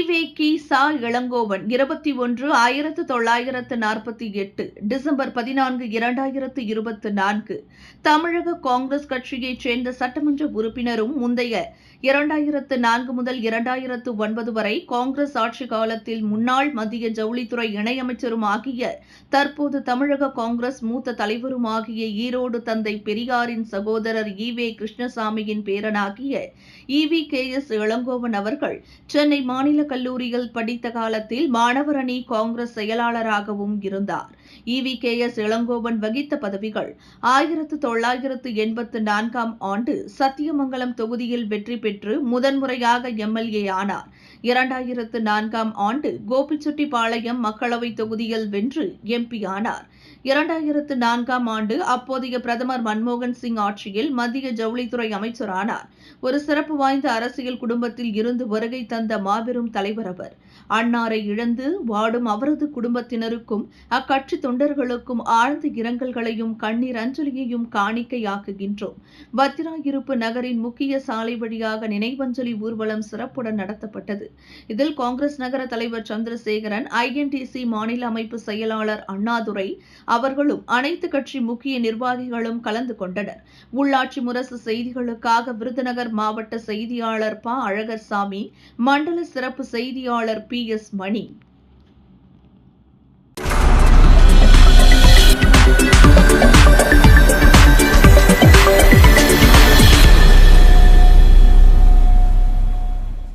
EV கி சா இளங்கோவன் இருபத்தி ஒன்று ஆயிரத்து தொள்ளாயிரத்து நாற்பத்தி எட்டு டிசம்பர் பதினான்கு இரண்டாயிரத்து இருபத்தி நான்கு. தமிழக காங்கிரஸ் கட்சியைச் சேர்ந்த சட்டமன்ற உறுப்பினரும் முந்தைய இரண்டாயிரத்து நான்கு முதல் இரண்டாயிரத்து ஒன்பது வரை காங்கிரஸ் ஆட்சி காலத்தில் முன்னாள் மத்திய ஜவுளித்துறை இணையமைச்சரும் ஆகிய தற்போது தமிழக காங்கிரஸ் மூத்த தலைவரும் ஆகிய ஈரோடு தந்தை பெரியாரின் சகோதரர் ஈ வே கிருஷ்ணசாமியின் பேரனாகிய E V K S Elangovan அவர்கள் சென்னை மாநில கல்லூரியில் படித்த காலத்தில் மாணவர் அணி காங்கிரஸ் செயலாளராகவும் இருந்தார். E V K. எஸ். இளங்கோவன் வகித்த பதவிகள் ஆயிரத்து தொள்ளாயிரத்து எண்பத்து நான்காம் ஆண்டு சத்தியமங்கலம் தொகுதியில் வெற்றி பெற்று முதன்முறையாக எம்எல்ஏ ஆனார். இரண்டாயிரத்து நான்காம் ஆண்டு கோபிச்செட்டிப்பாளையம் மக்களவைத் தொகுதியில் வென்று எம்பி ஆனார். இரண்டாயிரத்து நான்காம் ஆண்டு அப்போதைய பிரதமர் மன்மோகன் சிங் ஆட்சியில் மத்திய ஜவுளித்துறை அமைச்சரானார். ஒரு சிறப்பு வாய்ந்த அரசியல் குடும்பத்தில் இருந்து வருகை தந்த மாபெரும் தலைவர் அவர். அன்னாரை இழந்து வாடும் அவரது குடும்பத்தினருக்கும் அக்கட்சி தொண்டர்களுக்கும் ஆழ்ந்த இரங்கல்களையும் கண்ணீர் அஞ்சலியையும் காணிக்கையாக்குகின்றோம். பத்திராயிருப்பு நகரின் முக்கிய சாலை வழியாக நினைவஞ்சலி ஊர்வலம் சிறப்புடன் நடத்தப்பட்டது. இதில் காங்கிரஸ் நகர தலைவர் சந்திரசேகரன் ஐஎன்டிசி மாநில அமைப்பு செயலாளர் அண்ணாதுரை அவர்களும் அனைத்து கட்சி முக்கிய நிர்வாகிகளும் கலந்து கொண்டனர். உள்ளாட்சி முரசு செய்திகளுக்காக விருதுநகர் மாவட்ட செய்தியாளர் ப. அழகர்சாமி மண்டல சிறப்பு செய்தியாளர் பி. எஸ் மணி